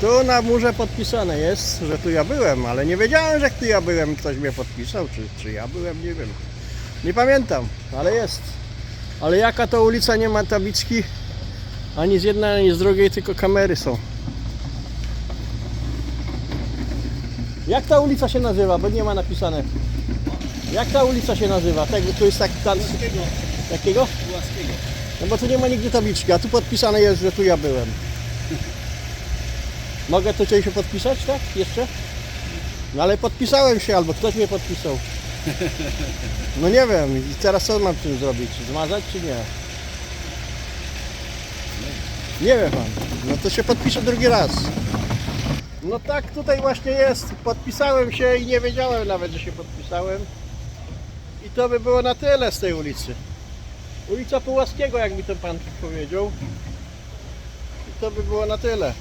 Tu na murze podpisane jest, że tu ja byłem, ale nie wiedziałem, że tu ja byłem. Ktoś mnie podpisał, czy, czy ja byłem, nie wiem. Nie pamiętam, ale jest. Ale jaka to ulica nie ma tabliczki? Ani z jednej, ani z drugiej, tylko kamery są. Jak ta ulica się nazywa? Bo nie ma napisane. Jak ta ulica się nazywa? Tego, tu jest tak... Ta, jakiego? Pułaskiego. No bo tu nie ma nigdzie tabliczki, a tu podpisane jest, że tu ja byłem. Mogę tu coś się podpisać, tak? Jeszcze? No ale podpisałem się, albo ktoś mnie podpisał. No nie wiem, i teraz co mam tym zrobić? Zmazać czy nie? Nie wiem pan. No to się podpiszę drugi raz. No tak tutaj właśnie jest. Podpisałem się i nie wiedziałem nawet, że się podpisałem. I to by było na tyle z tej ulicy. Ulica Pułaskiego, jak mi to pan powiedział. I to by było na tyle.